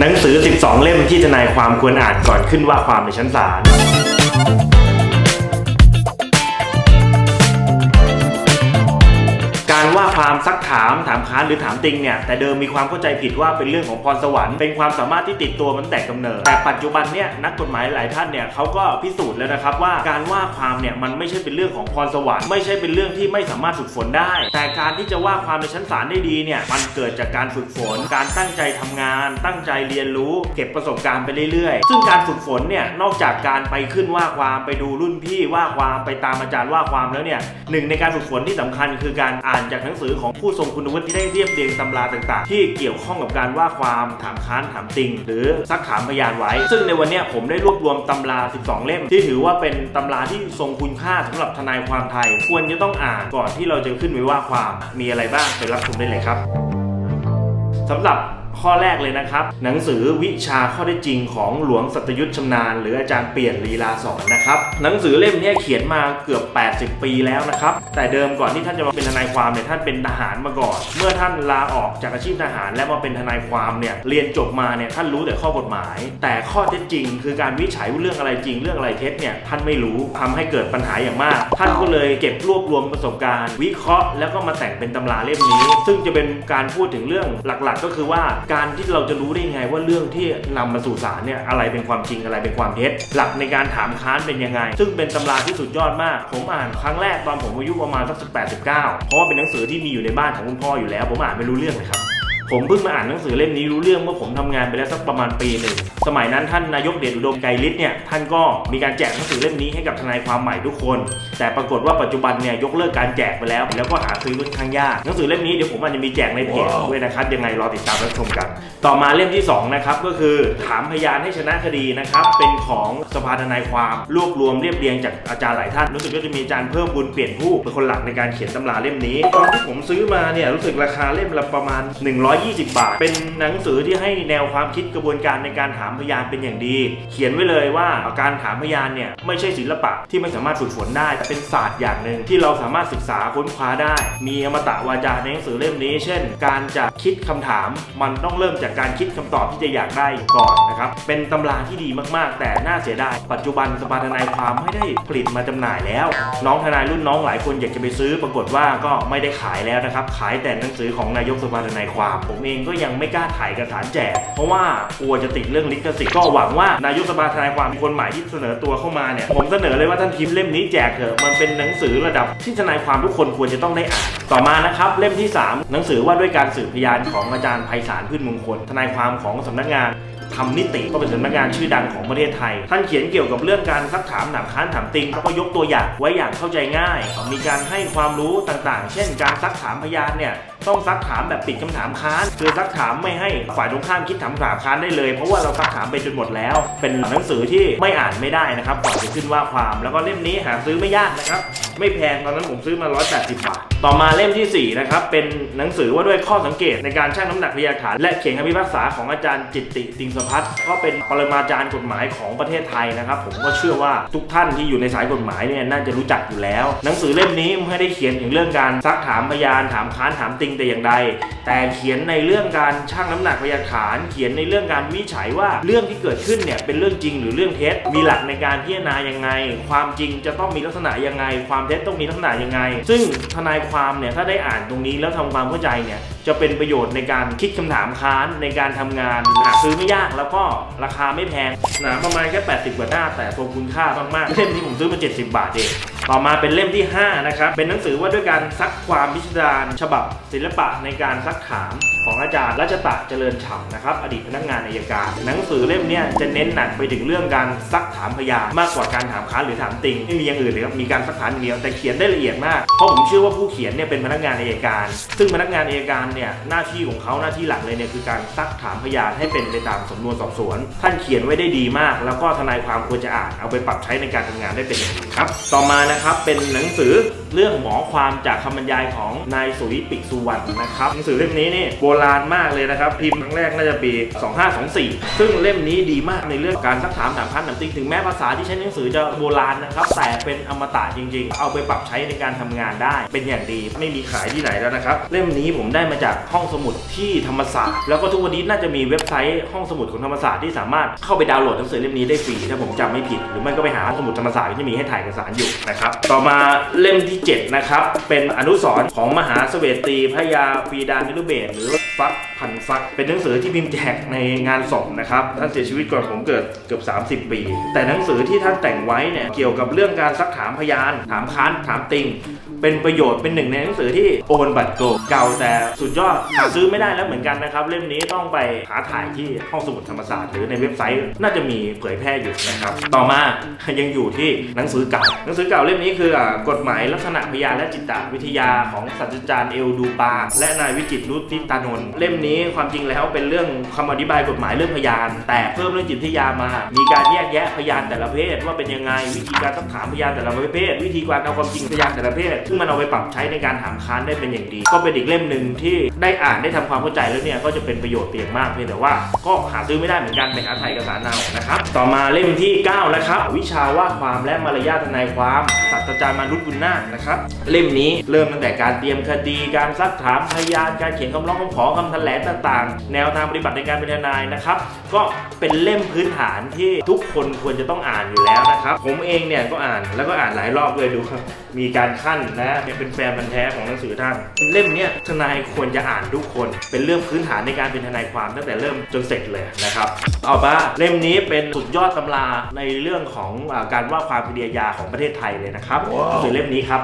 หนังสือ 12 เล่มที่ทนายความควรอ่านก่อนขึ้นว่าความในชั้นศาล ความซักถามถามค้านหรือถามติงเนี่ยแต่เดิมมีความเข้าใจผิดว่าเป็นเรื่องของพรสวรรค์เป็นความสามารถที่ติดตัวมันแต่กำเนิด แต่ปัจจุบันเนี่ยนักกฎหมายหลายท่านเนี่ยเขาก็พิสูจน์แล้วนะครับว่าการว่าความเนี่ยมันไม่ใช่เป็นเรื่องของพรสวรรค์ไม่ใช่เป็นเรื่องที่ไม่สามารถฝึกฝนได้ แต่การที่จะว่าความในชั้นศาลได้ดีเนี่ยมันเกิดจากการฝึกฝน การตั้งใจทำงาน ตั้งใจเรียนรู้ เก็บประสบการณ์ไปเรื่อยๆ ซึ่งการฝึกฝนเนี่ยนอกจากการไปขึ้นว่าความไปดูรุ่นพี่ว่าความไปตามอาจารย์ว่าความแล้วเนี่ยหนึ่งในการฝึกฝนที่สำคัญคือการอ่านจากหนังสือของผู้ทรงคุณวุฒิที่ได้เรียบเรียงตำราต่าง ๆ ที่เกี่ยวข้องกับการว่าความถามค้านถามติง หรือซักถามพยานไว้ ซึ่งในวันนี้ผมได้รวบรวมตำรา 12 เล่ม ที่ถือว่าเป็นตำราที่ทรงคุณค่าสำหรับทนายความไทย ควรจะต้องอ่านก่อนที่เราจะขึ้นไปว่าความมีอะไรบ้างไปรับชมได้เลยครับสำหรับ ข้อแรกเลยนะครับ หนังสือวิชาข้อได้จริงของหลวงสัตยุทธชำนาญหรืออาจารย์เปลี่ยนลีลาสอนนะครับหนังสือเล่มนี้เขียนมาเกือบ 80 ปีแล้วนะครับแต่เดิมก่อนที่ท่านจะมาเป็นทนายความเนี่ยท่านเป็นทหารมาก่อน เมื่อท่านลาออกจากอาชีพทหาร และมาเป็นทนายความเนี่ยเรียนจบมาเนี่ยท่านรู้แต่ข้อกฎหมาย แต่ข้อเท็จจริง คือการวิจัยว่าเรื่องอะไรจริงเรื่องอะไรเท็จเนี่ยท่านไม่รู้ทำให้เกิดปัญหาอย่างมาก ท่านก็เลยเก็บรวบรวมประสบการณ์ วิเคราะห์แล้วก็มาแต่งเป็นตำราเล่มนี้ ซึ่งจะเป็นการพูดถึงเรื่องหลักๆ ก็คือว่าการที่เราจะรู้ได้ยังไงว่าเรื่องที่นำมาสู่ศาลเนี่ยอะไรเป็นความจริงอะไรเป็นความเท็จ หลักในการถามค้านเป็นยังไง ซึ่งเป็นตำราที่สุดยอดมาก ผมอ่านครั้งแรกตอนผมอายุประมาณสักสิบแปดสิบเก้าเพราะว่าเป็นหนังสือที่มีอยู่ในบ้านของคุณพ่ออยู่แล้ว ผมอ่านไม่รู้เรื่องเลยครับ ผมเพิ่งมาอ่านหนังสือเล่มนี้รู้เรื่องเมื่อผมทำงานไปแล้วสักประมาณปีหนึ่งสมัยนั้นท่านนายกเดชอุดมไกรฤทธิ์เนี่ยท่านก็มีการแจกหนังสือเล่มนี้ให้กับทนายความใหม่ทุกคน แต่ปรากฏว่าปัจจุบันเนี่ยยกเลิกการแจกไปแล้ว แล้วก็หาซื้อค่อนข้างยากหนังสือเล่มนี้เดี๋ยวผมอาจจะมีแจกในเพจด้วยนะครับยังไงรอติดตามรับชมกัน ต่อมาเล่มที่สองนะครับก็คือถามพยานให้ชนะคดีนะครับเป็นของสภาทนายความรวบรวมเรียบเรียงจากอาจารย์หลายท่านรู้สึกว่าจะมีอาจารย์เพิ่มบุญเปลี่ยนผู้เป็นคนหลักในการเขียนตำราเล่มนี้ ตอนที่ผมซื้อมาเนี่ยรู้สึกราคาเล่มละประมาณ120 บาท เป็นหนังสือที่ให้แนวความคิดกระบวนการในการถามพยานเป็นอย่างดี เขียนไว้เลยว่าการถามพยานเนี่ยไม่ใช่ศิลปะที่ไม่สามารถฝึกฝนได้ แต่เป็นศาสตร์อย่างหนึ่งที่เราสามารถศึกษาค้นคว้าได้ มีอมตะวาจาในหนังสือเล่มนี้ เช่น การจะคิดคำถาม มันต้องเริ่มจากการคิดคำตอบที่จะอยากได้ก่อนนะครับเป็นตำราที่ดีมากๆ แต่น่าเสียดายปัจจุบันสภาทนายความไม่ได้ผลิตมาจำหน่ายแล้ว น้องทนายรุ่นน้องหลายคนอยากจะไปซื้อ ปรากฏว่าก็ไม่ได้ขายแล้วนะครับขายแต่หนังสือของนายกสภาทนายความผมเองก็ยังไม่กล้าถ่ายเอกสารแจก เพราะว่ากลัวจะติดเรื่องลิขสิทธิ์ก็หวังว่านายกสภาทนายความคนใหม่ที่เสนอตัวเข้ามาเนี่ยผมเสนอเลยว่าท่านพิมพ์เล่มนี้แจกเถอะมันเป็นหนังสือระดับที่ทนายความทุกคนควรจะต้องได้อ่านต่อมานะครับเล่มที่ 3 หนังสือว่าด้วยการสืบพยานของอาจารย์ไพศาลพืชมงคลทนายความของสำนักงานทำนิติก็เป็นสำนักงานชื่อดังของประเทศไทย ท่านเขียนเกี่ยวกับเรื่องการซักถามถามค้านถามติงแล้วก็ยกตัวอย่างไว้อย่างเข้าใจง่าย มีการให้ความรู้ต่างๆ เช่น การซักถามพยานเนี่ยต้องซักถามแบบปิดคำถามค้านคือซักถามไม่ให้ฝ่ายตรงข้ามคิดถามถามค้านได้เลย เพราะว่าเราซักถามไปจนหมดแล้ว เป็นหนังสือที่ไม่อ่านไม่ได้นะครับก่อนจะขึ้นว่าความแล้วก็เล่มนี้หาซื้อไม่ยากนะครับ ไม่แพงตอนนั้นผมซื้อมา 180 บาท ต่อมาเล่มทีสี่4 นะครับ เป็นหนังสือว่าด้วยข้อสังเกตในการชั่งน้ำหนักพยานฐาน และเขียนคำพิพากษาของอาจารย์จิตติติงสพัฒน์ก็เป็นปรมาจารย์กฎหมายของประเทศไทยนะครับผมก็เชื่อว่าทุกท่านที่อยู่ในสายกฎหมายเนี่ยน่าจะรู้จักอยู่แล้ว หนังสือเล่มนี้ไม่ได้เขียนถึงเรื่องการซักถามพยานถามค้านถามติงแต่อย่างใด แต่เขียนในเรื่องการชั่งน้ำหนักพยานฐาน เขียนในเรื่องการวิจัยว่าเรื่องที่เกิดขึ้นเนี่ยเป็นเรื่องจริงหรือเรื่องเท็จ มีหลักในการพิจารณายังไง ความจริงจะต้องมีลักษณะยังไง ความเท็จต้องมีลักษณะยังไง ซึ่งทนายความเนี่ยถ้าได้อ่านตรงนี้แล้วทำความเข้าใจเนี่ยจะเป็นประโยชน์ในการคิดคำถามค้านในการทำงานหาซื้อไม่ยากแล้วก็ราคาไม่แพงหนาประมาณแค่80 กว่าหน้าแต่ทรงคุณค่ามากๆเล่มนี้ผมซื้อมา 70 บาทเอง ต่อมาเป็นเล่มที่ 5 นะครับ เป็นหนังสือว่าด้วยการซักความพิสดารฉบับศิลปะในการซักถาม ของอาจารย์รัชตะเจริญฉ่ำนะครับอดีตพนักงานอายการ หนังสือเล่มนี้จะเน้นหนักไปถึงเรื่องการซักถามพยานมากกว่าการถามค้านหรือถามติงไม่มีอย่างอื่นเลยครับมีการซักถามอย่างเดียวแต่เขียนได้ละเอียดมากเพราะผมเชื่อว่าผู้เขียนเนี่ยเป็นพนักงานอายการ ซึ่งพนักงานอายการเนี่ยหน้าที่ของเขาหน้าที่หลักเลยเนี่ยคือการซักถามพยานให้เป็นไปตามสำนวนสอบสวน ท่านเขียนไว้ได้ดีมาก แล้วก็ทนายความควรจะอ่านเอาไปปรับใช้ในการทำงานได้เป็นอย่างดีครับ ต่อมานะครับเป็นหนังสือ เรื่องหมอความจากคำบรรยายของนายสุวิปิกสุวรรณนะครับหนังสือเล่มนี้นี่โบราณมากเลยนะครับ พิมพ์ครั้งแรกน่าจะปี 2524 ซึ่งเล่มนี้ดีมากในเรื่องการซักถามถามคันถามติงถึงแม้ภาษาที่ใช้ในหนังสือจะโบราณนะครับแต่เป็นอมตะจริง ๆ เอาไปปรับใช้ในการทำงานได้ เป็นอย่างดีไม่มีขายที่ไหนแล้วนะครับเล่มนี้ผมได้มาจากห้องสมุดที่ธรรมศาสตร์แล้วก็ทุกวันนี้น่าจะมีเว็บไซต์ห้องสมุดของธรรมศาสตร์ที่สามารถเข้าไปดาวน์โหลดหนังสือเล่มนี้ได้ฟรีถ้าผมจำไม่ผิด หรือไม่ก็ไปหาห้องสมุดธรรมศาสตร์ที่มีให้ถ่ายเอกสารอยู่นะครับต่อมาเล่มที่7นะครับเป็นอนุสรณ์ของมหาเสวตีพระยาปีดานิรุเบศหรือฟักพันฟัก เป็นหนังสือที่พิมพ์แจกในงานศพนะครับท่านเสียชีวิตก่อนผมเกิดเกือบ 30 ปี แต่หนังสือที่ท่านแต่งไว้เนี่ยเกี่ยวกับเรื่องการซักถามพยาน ถามค้านถามติง เป็นประโยชน์เป็นหนึ่งในหนังสือที่โอนบัตรโกเก่าแต่สุดยอดหาซื้อไม่ได้แล้วเหมือนกันนะครับ เล่มนี้ต้องไปหาถ่ายที่ห้องสมุดธรรมศาสตร์หรือในเว็บไซต์น่าจะมีเผยแพร่อยู่นะครับ ต่อมายังอยู่ที่หนังสือเก่า หนังสือเก่าเล่มนี้คือกฎหมายลักษณะพยานและจิตวิทยาของศาสตราจารย์เอลดูปา และนายวิจิตรุติตานนท์เล่มนี้ความจริงแล้วเป็นเรื่องคำอธิบายกฎหมายเรื่องพยาน แต่เพิ่มเรื่องจิตวิทยามา มีการแยกแยะพยานแต่ละเพศว่าเป็นยังไงวิธีการสักถามพยานแต่ละประเภท วิธีการเอาความจริงพยานแต่ละเพศซึ่งมันเอาไปปรับใช้ในการถามค้านได้เป็นอย่างดี ก็เป็นอีกเล่มหนึ่งที่ได้อ่านได้ทำความเข้าใจแล้วเนี่ยก็จะเป็นประโยชน์เพียงมากเพียงแต่ว่าก็หาซื้อไม่ได้เหมือนกันไปหาถ่ายเอกสารเอานะครับ ต่อมาเล่มที่ 9 นะครับ วิชาว่าความและมารยาททนายความศาสตราจารย์มารุตบุญนาคนะครับ เล่มนี้เริ่มตั้งแต่การเตรียมคดีการซักถามพยานการเขียนคำร้องคำขอคำแถลงต่างๆ แนวทางปฏิบัติในการเป็นทนายนะครับก็เป็นเล่มพื้นฐานที่ทุกคนควรจะต้องอ่านอยู่แล้วนะครับ ผมเองเนี่ยก็อ่านแล้วก็อ่านหลายรอบเลยดูครับมีการขั้นนะเป็นแฟนพันธ์แท้ของหนังสือท่าน เล่มเนี้ยทนายควรจะอ่านทุกคน เป็นเรื่องพื้นฐานในการเป็นทนายความตั้งแต่เริ่มจนเสร็จเลยนะครับต่อมาเล่มนี้เป็นสุดยอดตำราในเรื่องของอาการว่าความคดีอาญาของประเทศไทยเลยนะครับหนังสือเล่มนี้ครับ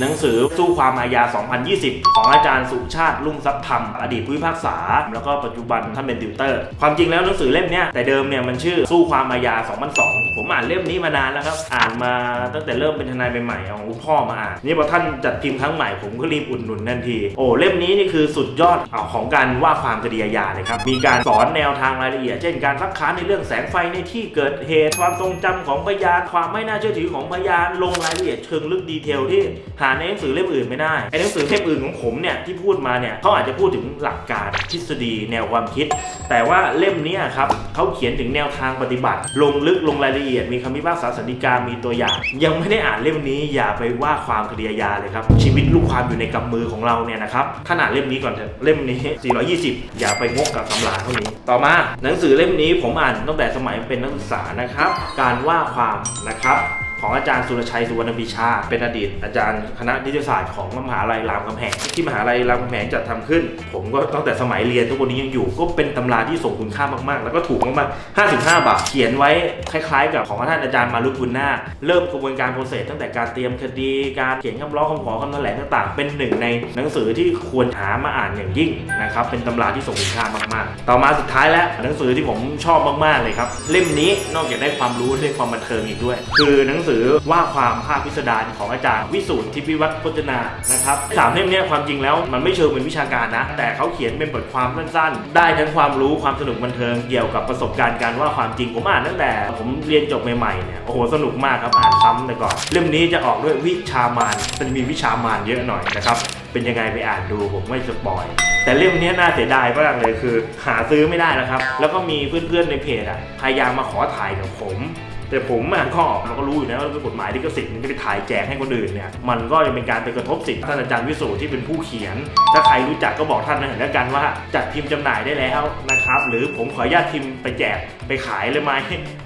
หนังสือสู้ความอาญา 2020 ของอาจารย์สุชาติลุ่งทรัพย์ธรรม อดีตผู้พิพากษา แล้วก็ปัจจุบันท่านเป็นติวเตอร์ ความจริงแล้วหนังสือเล่มนี้แต่เดิมเนี่ยมันชื่อสู้ความอาญา 2002 ผมอ่านเล่มนี้มานานแล้วครับ อ่านมาตั้งแต่เริ่มเป็นทนายใหม่ๆของคุณพ่อมาอ่านนี่พอท่านจัดพิมพ์ครั้งใหม่ผมก็รีบอุดหนุนทันที โอ้เล่มนี้นี่คือสุดยอดอของการว่าความคดีอาญาเลยครับ มีการสอนแนวทางรายละเอียด เช่นการซักค้านในเรื่องแสงไฟในที่เกิดเหตุความทรงจำของพยาน ความไม่น่าเชื่อถือของพยานลงรายละเอียดเชิงลึกดีเทลที่หาในหนังสือเล่มอื่นไม่ได้ไอ้หนังสือเล่มอื่นของผมเนี่ยที่พูดมาเนี่ยเขาอาจจะพูดถึงหลักการทฤษฎีแนวความคิด แต่ว่าเล่มนี้ครับเขาเขียนถึงแนวทางปฏิบัติ ลงลึกลงรายละเอียด มีคำพิพากษาสันติการมีตัวอย่าง ยังไม่ได้อ่านเล่มนี้อย่าไปว่าความคดีอาญาเลยครับชีวิตลูกความอยู่ในกำมือของเราเนี่ยนะครับท่านอ่านเล่มนี้ก่อนเถอะเล่มนี้ 420 อย่าไปงกกับตำราเท่านี้ ต่อมาหนังสือเล่มนี้ผมอ่านตั้งแต่สมัยเป็นนักศึกษานะครับ การว่าความนะครับ ของอาจารย์สุรชัยสุวรรณบิชา เป็นอดีตอาจารย์คณะนิติศาสตร์ของมหาลัยรามคำแหงที่มหาลัยรามคำแหงจัดทำขึ้น ผมก็ตั้งแต่สมัยเรียนทุกวันนี้ยังอยู่ ก็เป็นตำราที่ส่งคุณค่ามากๆ แล้วก็ถูกมากๆ 55 บาท เขียนไว้คล้ายๆ กับของท่านอาจารย์มารุบุญนาเริ่มกระบวนการโปรเซสตั้งแต่การเตรียมคดีการเขียนคำร้องคำขอคำแถลงต่างๆ เป็นหนึ่งในหนังสือที่ควรหามาอ่านอย่างยิ่งนะครับเป็นตำราที่ส่งคุณค่ามากๆ ต่อมาสุดท้ายแล้วหนังสือที่ผมชอบมากๆเลยครับเล่มนี้นอกจากได้ความรู้ได้ความบันเทิงอีกด้วย คือหนังสือว่าความภาคพิสดารของอาจารย์วิสูตรทิพวิวัฒน์พจนานะครับสามเล่มเนี้ยความจริงแล้วมันไม่เชิงเป็นวิชาการนะ แต่เขาเขียนเป็นบทความสั้นๆ ได้ทั้งความรู้ความสนุกบันเทิงเกี่ยวกับประสบการณ์การว่าความจริงผมอ่านตั้งแต่ ผมเรียนจบใหม่ๆเนี่ยโอ้โหสนุกมากครับอ่านซ้ำแต่ก่อน เล่มนี้จะออกด้วยวิชามานมันมีวิชามานเยอะหน่อยนะครับเป็นยังไงไปอ่านดูผมไม่สปอย แต่เล่มนี้น่าเสียดายมากเลยคือ หาซื้อไม่ได้แล้วครับ แล้วก็มีเพื่อนๆในเพจอะพยายามมาขอถ่ายกับผม แต่ผมอะก็เราก็รู้อยู่นะว่าเป็นกฎหมายที่กสิทธิ์นจะไปถ่ายแจกให้คนอื่นเนี่ยมันก็จะเป็นการไปกระทบสิทธิ์ท่านอาจารย์วิสูตรที่เป็นผู้เขียน ถ้าใครรู้จักก็บอกท่านนะแล้วกันว่าจัดพิมพ์จำหน่ายได้แล้วนะครับหรือผมขออนุญาตพิมพ์ไปแจกไปขายเลยไหม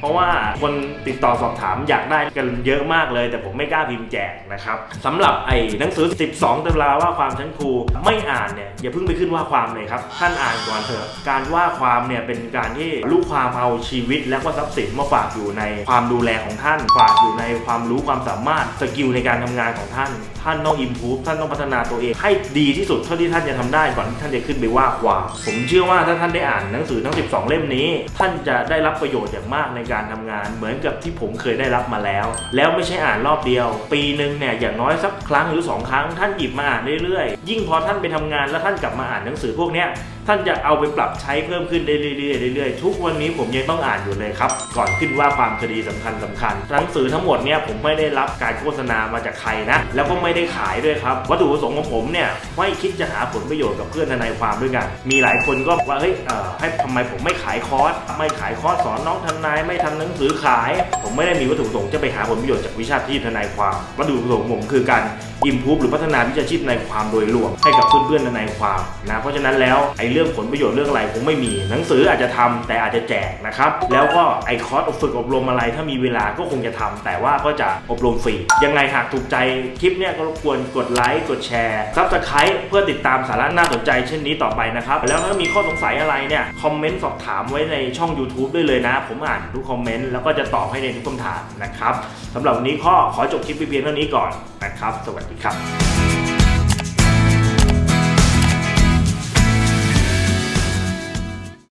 เพราะว่าคนติดต่อสอบถามอยากได้กันเยอะมากเลย แต่ผมไม่กล้าพิมพ์แจกนะครับสำหรับไอ้หนังสือ 12ตำราว่าความชั้นครูไม่อ่านเนี่ยอย่าเพิ่งไปขึ้นว่าความเลยครับท่านอ่านก่อนเถอะการว่าความเนี่ยเป็นการที่ลูกความเอาชีวิตและก็ทรัพย์สินมาฝากอยู่ในความความดูแลของท่านฝากอยู่ในความรู้ความสามารถสกิลในการทำงานของท่าน ท่านต้องอิมพูฟท่านต้องพัฒนาตัวเองให้ดีที่สุดเท่าที่ท่านจะทำได้ก่อนที่ท่านจะขึ้นไปว่าความ ผมเชื่อว่าถ้าท่านได้อ่านหนังสือทั้ง 12 เล่มนี้ ท่านจะได้รับประโยชน์อย่างมากในการทำงาน เหมือนกับที่ผมเคยได้รับมาแล้ว แล้วไม่ใช่อ่านรอบเดียว ปีหนึ่งเนี่ยอย่างน้อยสักครั้งหรือสองครั้ง ท่านหยิบมาอ่านเรื่อยๆ ยิ่งพอท่านไปทำงานแล้วท่านกลับมาอ่านหนังสือพวกเนี้ย ท่านจะเอาไปปรับใช้เพิ่มขึ้นได้เรื่อยๆเรื่อยๆทุกวันนี้ผมยังต้องอ่านอยู่เลยครับ ก่อนขึ้นว่าความคดีสำคัญสำคัญหนังสือทั้งหมดเนี่ยผมไม่ได้รับการโฆษณามาจากใครนะ แล้วก็ไม่ได้ขายด้วยครับวัตถุประสงค์ของผมเนี่ยไม่คิดจะหาผลประโยชน์กับเพื่อนทนายความด้วยกัน มีหลายคนก็ว่าเฮ้ยเอ่อให้ทำไมผมไม่ขายคอร์สไม่ขายคอร์สสอนน้องทนายไม่ทำหนังสือขาย ผมไม่ได้มีวัตถุประสงค์จะไปหาผลประโยชน์จากวิชาชีพทนายความวัตถุประสงค์ผมคือการอิมพูฟหรือพัฒนาวิชาชีพในความโดยรวมให้กับเพื่อนๆในความนะเพราะฉะนั้นแล้วไอ้เรื่องผลประโยชน์เรื่องอะไรคงไม่มี หนังสืออาจจะทำแต่อาจจะแจกนะครับ แล้วก็ไอคอร์สฝึกอบรมอะไร ถ้ามีเวลาก็คงจะทำแต่ว่าก็จะอบรมฟรี ยังไงหากถูกใจคลิปเนี่ยก็รบกวนกดไลค์กดแชร์ซับสไครต์เพื่อติดตามสาระน่าสนใจเช่นนี้ต่อไปนะครับ แล้วถ้ามีข้อสงสัยอะไรเนี่ยคอมเมนต์สอบถามไว้ในช่อง YouTube ได้เลยนะ ผมอ่านทุกคอมเมนต์แล้วก็จะตอบให้ในทุกคำถามนะครับสำหรับวันนี้ข้อขอจบคลิปเพียงเท่านี้ก่อนนะครับ สวัสดีครับ